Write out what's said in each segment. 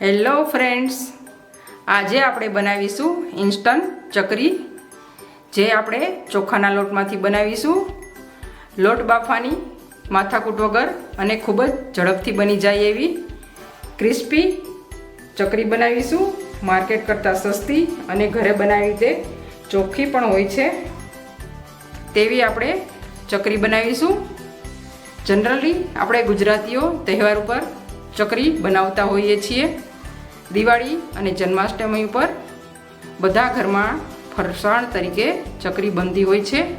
Hello friends. આજે આપણે બનાવીશું ઇન્સ્ટન્ટ ચકરી, જે આપણે ચોખાના લોટમાંથી બનાવીશું. લોટ બાફવાની માથાકૂટ વગર અને ખૂબ જ ઝડપથી બની જાય એવી ક્રિસ્પી ચકરી બનાવીશું. માર્કેટ કરતાં સસ્તી અને ઘરે બનાવી તે ચોખ્ખી પણ હોય છે. તેવી આપણે ચકરી બનાવીશું. જનરલી આપણે ગુજરાતીઓ તહેવાર ઉપર ચકરી બનાવતા હોઈએ છીએ. દિવાળી અને જન્માષ્ટમી ઉપર બધા ઘરમાં ફરસાણ તરીકે ચકરી બનતી હોય છે.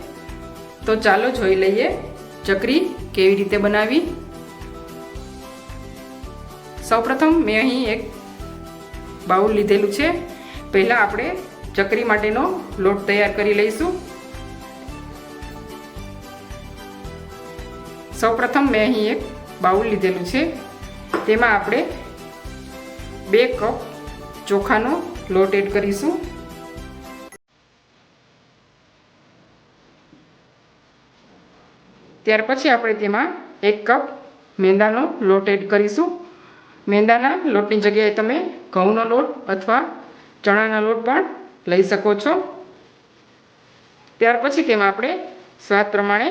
તો ચાલો જોઈ લઈએ ચકરી કેવી રીતે બનાવી. સૌપ્રથમ મેં અહીં એક બાઉલ લીધેલું છે. પહેલાં આપણે ચકરી માટેનો લોટ તૈયાર કરી લઈશું. સૌપ્રથમ મેં અહીં એક બાઉલ લીધેલું છે. તેમાં આપણે બે કપ ચોખાનો લોટ એડ કરીશું. ત્યાર પછી આપણે તેમાં એક કપ મેંદાનો લોટ એડ કરીશું. મેંદાના લોટની જગ્યાએ તમે ઘઉંનો લોટ અથવા ચણાના લોટ પણ લઈ શકો છો. ત્યાર પછી તેમાં આપણે સ્વાદ પ્રમાણે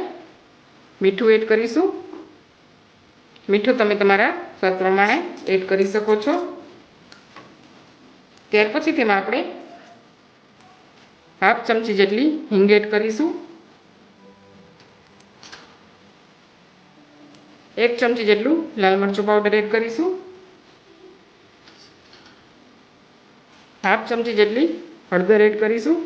મીઠું એડ કરીશું. મીઠું તમે તમારા સ્વાદ પ્રમાણે એડ કરી શકો છો. ત્યાર પછી તેમાં આપણે હાફ ચમચી જેટલી હિંગ એડ કરીશું. એક ચમચી જેટલું લાલ મરચું પાવડર એડ કરીશું. હાફ ચમચી જેટલી હળદર એડ કરીશું.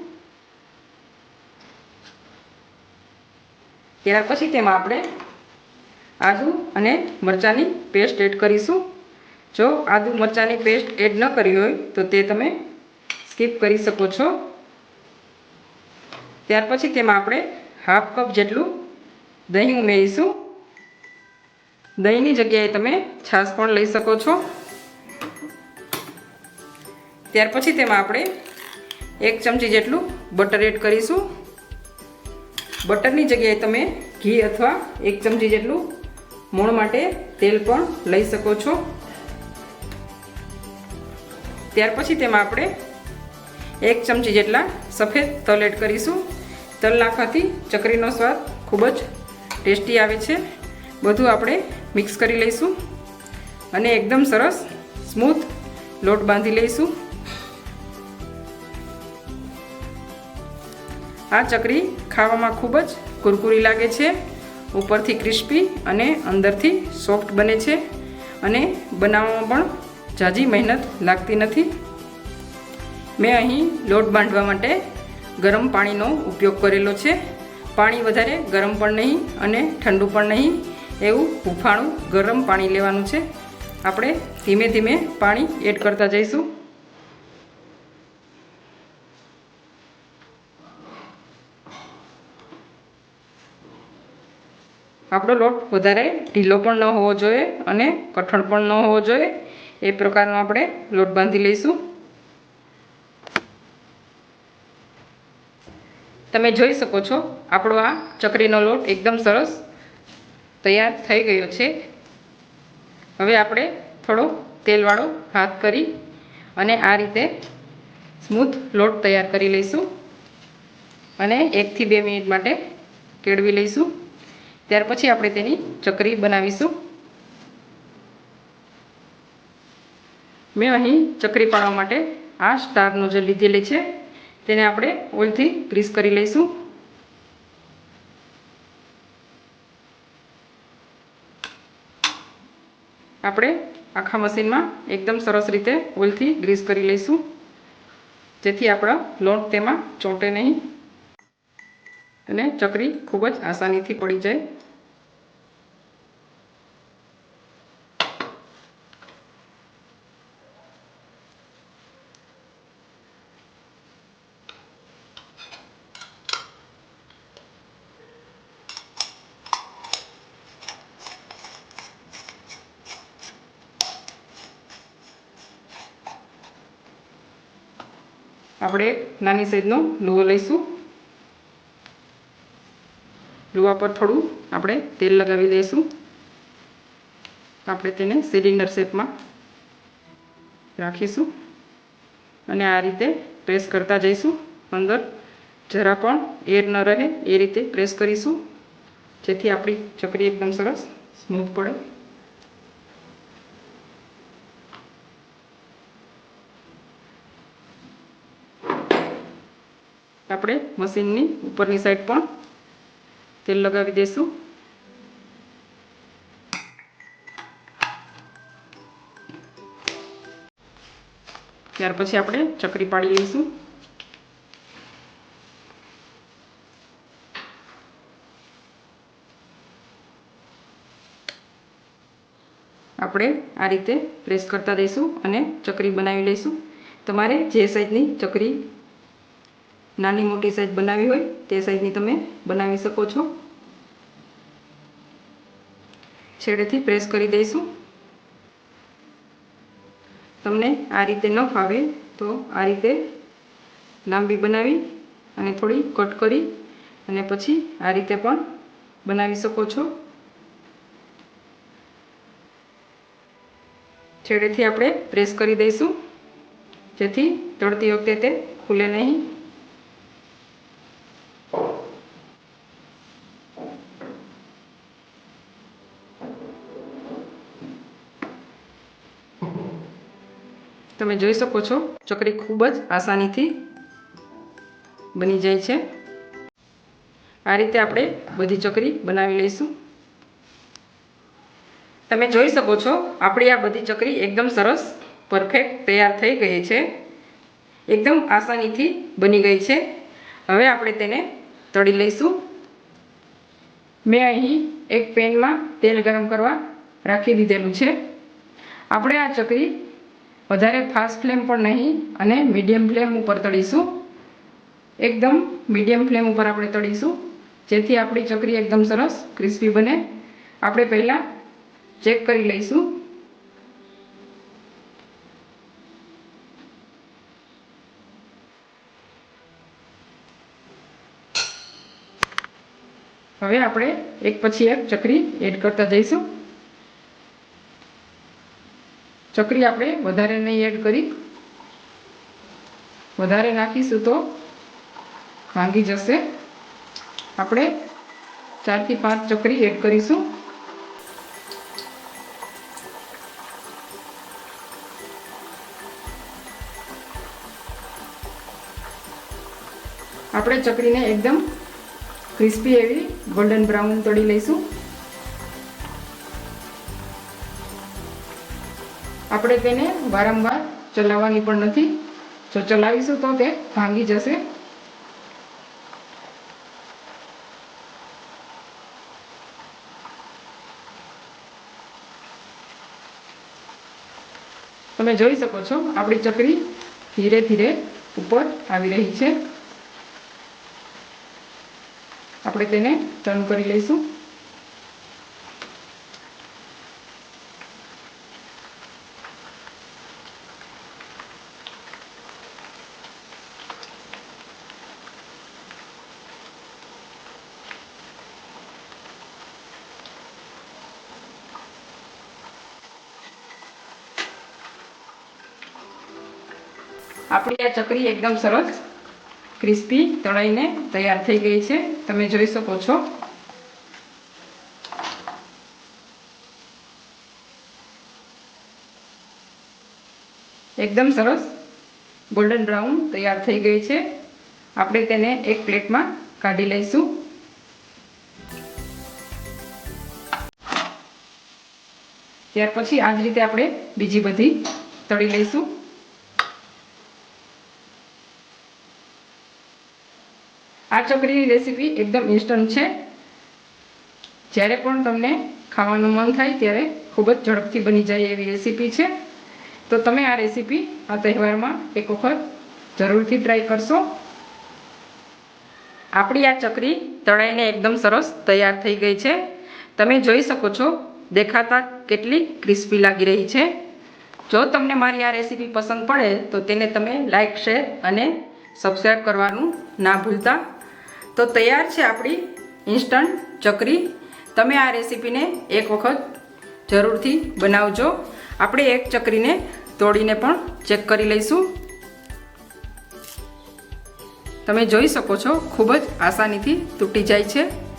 ત્યાર પછી તેમાં આપણે આદુ અને મરચાંની પેસ્ટ એડ કરીશું. જો આદુ મરચાંની પેસ્ટ એડ ન કરી હોય તો તે તમે સ્કીપ કરી શકો છો. ત્યાર પછી તેમાં આપણે હાફ કપ જેટલું દહીં ઉમેરીશું. દહીંની જગ્યાએ તમે છાશ પણ લઈ શકો છો. ત્યાર પછી તેમાં આપણે એક ચમચી જેટલું બટર એડ કરીશું. બટરની જગ્યાએ તમે ઘી અથવા એક ચમચી જેટલું મોણ માટે તેલ પણ લઈ શકો છો. ત્યાર પછી તેમાં આપણે એક ચમચી જેટલા સફેદ તલ એડ કરીશું. તલ નાખવાથી ચકરીનો સ્વાદ ખૂબ જ ટેસ્ટી આવે છે. બધું આપણે મિક્સ કરી લઈશું અને એકદમ સરસ સ્મૂથ લોટ બાંધી લઈશું. આ ચકરી ખાવામાં ખૂબ જ કુરકુરી લાગે છે, ઉપરથી ક્રિસ્પી અને અંદરથી સોફ્ટ બને છે અને બનાવવામાં પણ ઝાઝી મહેનત લાગતી નથી. મેં અહીં લોટ બાંધવા માટે ગરમ પાણીનો ઉપયોગ કરેલો છે. પાણી વધારે ગરમ પણ નહીં અને ઠંડુ પણ નહીં એવું હુંફાળું ગરમ પાણી લેવાનું છે. આપણે ધીમે ધીમે પાણી એડ કરતા જઈશું. આપણો લોટ વધારે ઢીલો પણ ન હોવો જોઈએ અને કઠણ પણ ન હોવો જોઈએ. એ પ્રકારનો આપણે લોટ બાંધી લઈશું. તમે જોઈ શકો છો, આપણો આ ચકરીનો લોટ એકદમ સરસ તૈયાર થઈ ગયો છે. હવે આપણે થોડો તેલવાળો હાથ કરી અને આ રીતે સ્મૂથ લોટ તૈયાર કરી લઈશું. અને એકથી બે મિનિટ માટે કેળવી લઈશું. ત્યાર પછી આપણે તેની ચકરી બનાવીશું. મેં અહીં ચકરી પાડવા માટે આ સ્ટારનું જે લીધેલી છે, તેને આપણે ઓઇલથી ગ્રીસ કરી લઈશું. આપણે આખા મશીનમાં એકદમ સરસ રીતે ઓઇલથી ગ્રીસ કરી લઈશું. જેથી આપણા લોટ તેમાં ચોંટે નહીં અને ચકરી ખૂબ જ આસાનીથી પડી જાય. આપણે નાની સાઈઝનો લુવો લઈશું. લુવા પર થોડું આપણે તેલ લગાવી દઈશું. આપણે તેને સિલિન્ડર શેપમાં રાખીશું. અને આ રીતે પ્રેસ કરતા જઈશું. અંદર જરા પણ એર ન રહે એ રીતે પ્રેસ કરીશું. જેથી આપણી ચકરી એકદમ સરસ સ્મૂથ પડે. આપણે મશીનની ઉપરની સાઈડ પણ તેલ લગાવી દઈશું. ત્યાર પછી આપણે ચકરી પાડી લઈશું. આપણે આ રીતે પ્રેસ કરતા દઈશું અને ચકરી બનાવી લઈશું. તમારે જે સાઈઝની ચકરી નાની મોટી સાઈઝ બનાવી હોય, તે સાઈઝની તમે બનાવી શકો છો. છેડેથી પ્રેસ કરી દઈશું. તમને આ રીતે ન ફાવે તો આ રીતે લાંબી બનાવી અને થોડી કટ કરી અને પછી આ રીતે પણ બનાવી શકો છો. છેડેથી આપણે પ્રેસ કરી દઈશું. જેથી તળતી વખતે તે ખુલે નહીં. તમે જોઈ શકો છો ચકરી ખૂબ જ આસાનીથી બની જાય છે. આ રીતે આપણે બધી ચકરી બનાવી લઈશું. તમે જોઈ શકો છો, આપણી આ બધી ચકરી એકદમ સરસ, પરફેક્ટ તૈયાર થઈ ગઈ છે. એકદમ આસાનીથી બની ગઈ છે. હવે આપણે તેને તળી લઈશું. મેં અહીં એક પેનમાં તેલ ગરમ કરવા રાખી દીધેલું છે. આપણે આ ચકરી વધારે ફાસ્ટ ફ્લેમ પણ નહીં અને મીડિયમ ફ્લેમ ઉપર તળીશું. એકદમ મીડિયમ ફ્લેમ ઉપર આપણે તળીશું. જેથી આપણી ચકરી એકદમ સરસ ક્રિસ્પી બને. આપણે પહેલાં ચેક કરી લઈશું. હવે આપણે એક પછી એક ચકરી એડ કરતા જઈશું. ચકરી આપણે વધારે નહીં એડ કરી. વધારે નાખીશું તો ભાંગી જશે. આપણે ચારથી પાંચ ચકરી એડ કરીશું. આપણે ચકરીને એકદમ ક્રિસ્પી એવી ગોલ્ડન બ્રાઉન તળી લઈશું. આપણે તેને વારંવાર ચલાવવાની પણ નથી. જો ચલાવીશું તો તે ભાંગી જશે. તમે જોઈ શકો છો, આપણી ચકરી ધીરે ધીરે ઉપર આવી રહી છે. આપણે તેને ટર્ન કરી લઈશું. આપણી આ ચકરી એકદમ સરસ ક્રિસ્પી તળાઈને તૈયાર થઈ ગઈ છે. તમે જોઈ શકો છો. એકદમ સરસ ગોલ્ડન બ્રાઉન તૈયાર થઈ ગઈ છે. આપણે તેને એક પ્લેટમાં કાઢી લઈશું. ત્યાર પછી આ જ રીતે આપણે બીજી બધી તળી લઈશું. આ ચકરીની રેસીપી એકદમ ઇન્સ્ટન્ટ છે. જ્યારે પણ તમને ખાવાનું મન થાય ત્યારે ખૂબ જ ઝડપથી બની જાય એવી રેસીપી છે. તો તમે આ રેસીપી આ તહેવારમાં એક વખત જરૂરથી ટ્રાય કરશો. આપણી આ ચકરી તળાઈને એકદમ સરસ તૈયાર થઈ ગઈ છે. તમે જોઈ શકો છો, દેખાતા કેટલી ક્રિસ્પી લાગી રહી છે. જો તમને મારી આ રેસીપી પસંદ પડે, તો તેને તમે લાઇક શેર અને સબસ્ક્રાઈબ કરવાનું ના ભૂલતા. તો તૈયાર છે આપણી ઇન્સ્ટન્ટ ચકરી. તમે આ રેસીપીને એક વખત જરૂરથી બનાવજો. આપણે એક ચકરીને તોડીને પણ ચેક કરી લઈશું. તમે જોઈ શકો છો, ખૂબ જ આસાનીથી તૂટી જાય છે.